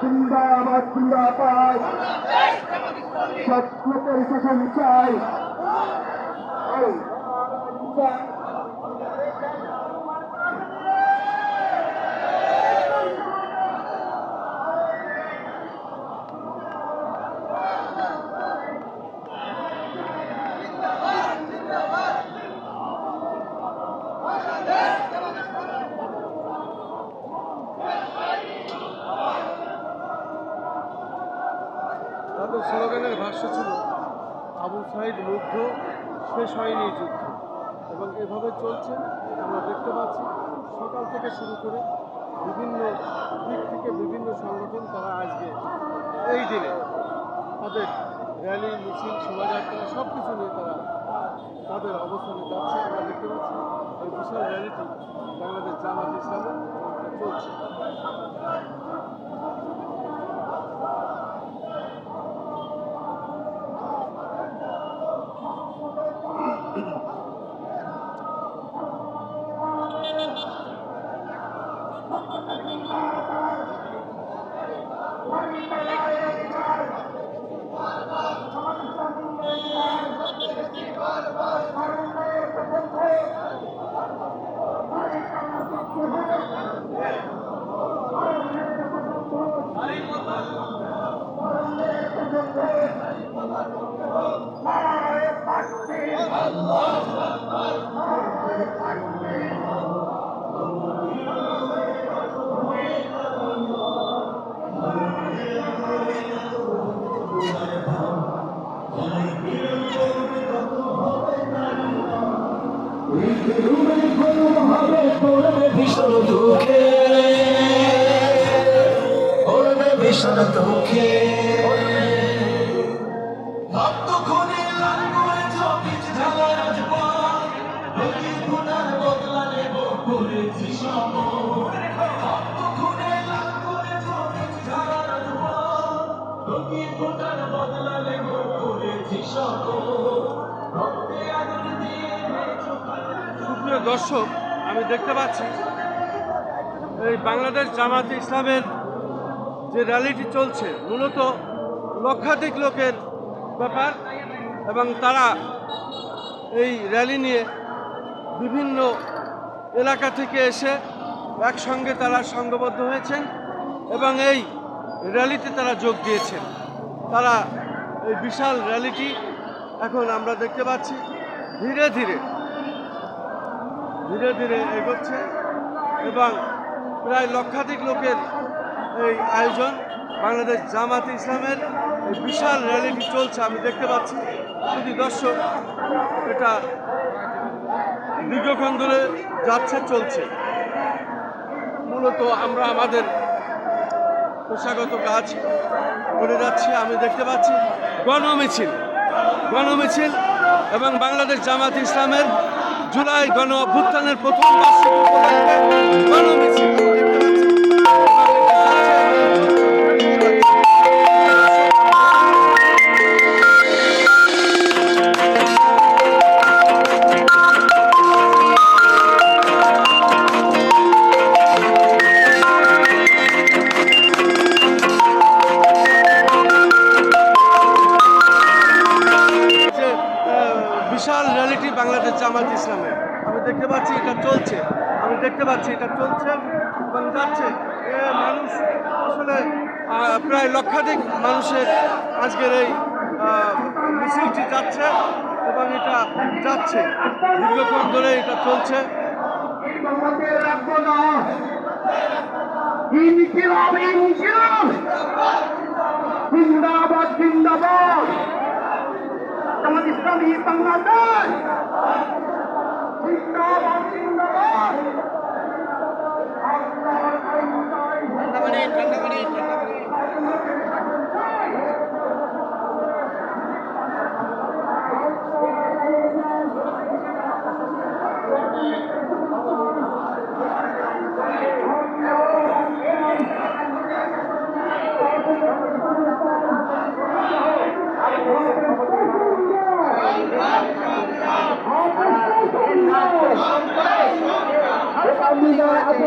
জিন্দাবাদ জিন্দাবাদ লোকের শাসন চাই স্লোগানের ভাষ্য ছিল, আবু সাইদ মুগ্ধ, শেষ হয়নি যুদ্ধ। এবং এভাবে চলছে, আমরা দেখতে পাচ্ছি। সকাল থেকে শুরু করে বিভিন্ন দিক থেকে বিভিন্ন সংগঠন তারা আজকে এই দিনে তাদের র্যালি, মিছিল, শোভাযাত্রা সব কিছু নিয়ে তারা তাদের অবস্থানে যাচ্ছে। আমরা দেখতে পাচ্ছি, এই বিশাল র্যালিটি বাংলাদেশ জামাত ইসলামে চলছে। দর্শক আমি দেখতে পাচ্ছি এই বাংলাদেশ জামাতে ইসলামের যে র্যালিটি চলছে, মূলত লক্ষাধিক লোকের ব্যাপার এবং তারা এই র্যালি নিয়ে বিভিন্ন এলাকা থেকে এসে একসঙ্গে তারা সংঘবদ্ধ হয়েছেন এবং এই র্যালিতে তারা যোগ দিয়েছেন। তারা এই বিশাল র্যালিটি এখন আমরা দেখতে পাচ্ছি, ধীরে ধীরে ধীরে ধীরে এগোচ্ছে এবং প্রায় লক্ষাধিক লোকের এই আয়োজন বাংলাদেশ জামাত ইসলামের বিশাল র্যালিটি চলছে, আমি দেখতে পাচ্ছি। যদি দর্শক, এটা দীর্ঘক্ষণ ধরে যাচ্ছে, চলছে। মূলত আমরা আমাদের পেশাগত কাজ করে যাচ্ছি, আমি দেখতে পাচ্ছি গণমিছিল। গণমিছিল এবং বাংলাদেশ জামাত ইসলামের জুলাই গণ অভ্যুত্থানের প্রথম বার্ষিকী গণমিছিল। দেখতে পাচ্ছি, এটা চলছে এবং যাচ্ছে। মানুষ আসলে প্রায় লক্ষাধিক মানুষের আজকের এই মিছিলটি যাচ্ছে এবং এটা যাচ্ছে। দীর্ঘক্ষণ ধরে এটা চলছে। জিন্দাবাদ জামাত ইসলামী বাংলাদেশ জিন্দাবাদ জিন্দাবাদ আল্লাহর আইন চাই।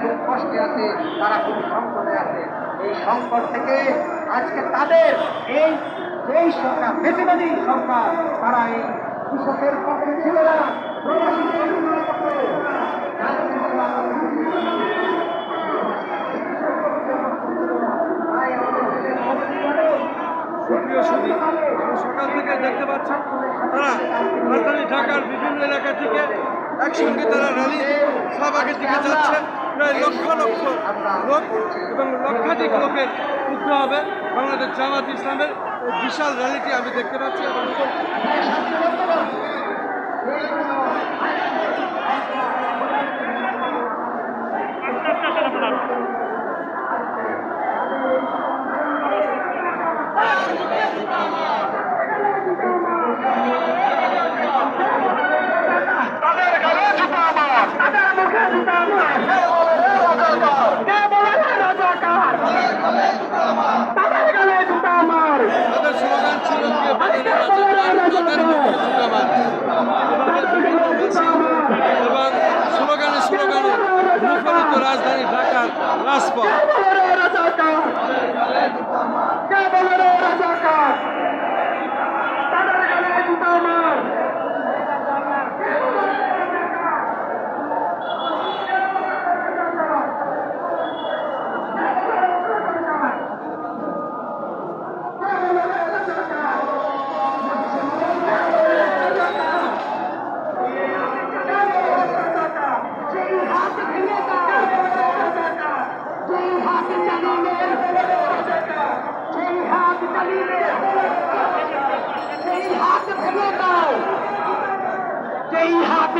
খুব কষ্টে আছে, তারা খুব সংকটে আছে। এই সংকট থেকে আজকে তাদের এই যেই সরকার বেশিবাদী সরকার, তারা এই কৃষকের পক্ষে ছিল না। সকাল থেকে দেখতে পাচ্ছেন তারা রাজধানী ঢাকার বিভিন্ন এলাকা থেকে একসঙ্গে তারা র্যালি শাহবাগের দিকে যাচ্ছে। প্রায় লক্ষ লক্ষ লোক এবং লক্ষাধিক লোকের উঠতে হবে। বাংলাদেশ জামাত ইসলামের বিশাল র্যালিটি আমি দেখতে পাচ্ছি। এবং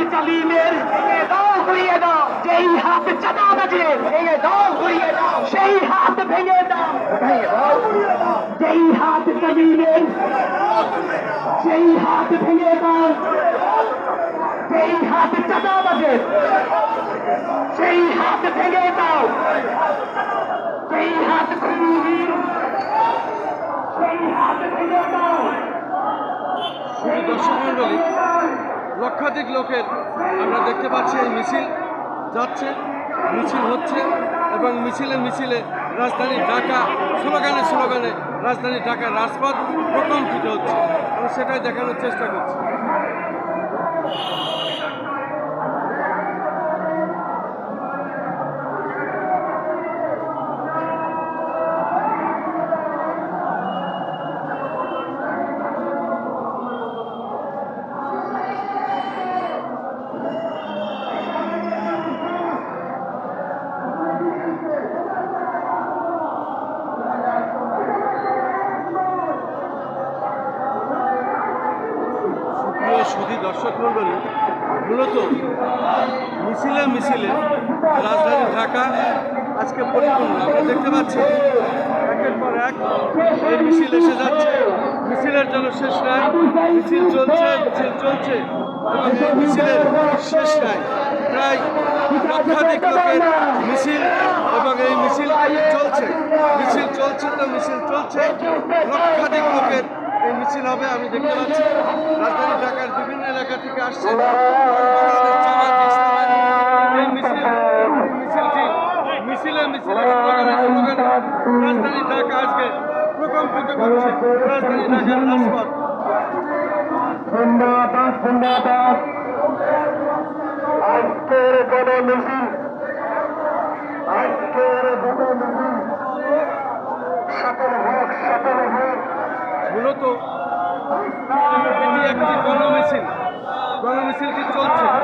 যেই হাত চালিমের ভেঙে দাও ঘুরিয়ে দাও যেই হাত চাঁদাবাজের ভেঙে দাও ঘুরিয়ে দাও সেই হাত ভেঙে দাও ভেঙে দাও ঘুরিয়ে দাও যেই হাত চালিমের সেই হাত ভেঙে দাও সেই হাত চাঁদাবাজের সেই হাত ভেঙে দাও সেই হাত খুনির সেই হাত ভেঙে দাও শুধু দর্শক মণ্ডলী লক্ষাধিক লোকের আমরা দেখতে পাচ্ছি এই মিছিল যাচ্ছে, মিছিল হচ্ছে এবং মিছিলে মিছিলে রাজধানী ঢাকা, স্লোগানে স্লোগানে রাজধানী ঢাকার রাজপথ প্রকম্পিত হচ্ছে। এবং সেটাই দেখানোর চেষ্টা করছি। সুধী দর্শক মণ্ডলী মূলত মিছিলে মিছিলে রাজধানী ঢাকা আজকে পরিপূর্ণ। আমরা দেখতে পাচ্ছি একের পর এক এই মিছিল এসে যাচ্ছে। মিছিলের জন্য শেষ নাই, মিছিল চলছে মিছিল চলছে এবং এই মিছিলের শেষ নাই। প্রায় লক্ষাধিক লোকের মিছিল এবং এই মিছিল চলছে। মিছিল চলছে তো মিছিল চলছে। লক্ষাধিক লোকের এই মিছিল হবে, আমি দেখতে পাচ্ছি রাজধানী ঢাকার বিভিন্ন এলাকা থেকে আসছে। এই মিছিল রাজধানী ঢাকা আজকে প্রকম্পিত করছে। রাজধানী ঢাকার রাজপথ। আজকের গণ মিছিল আজকের গণ মিছিল সফল হোক সফল হোক মূলত গণমিছিলটি চলছে।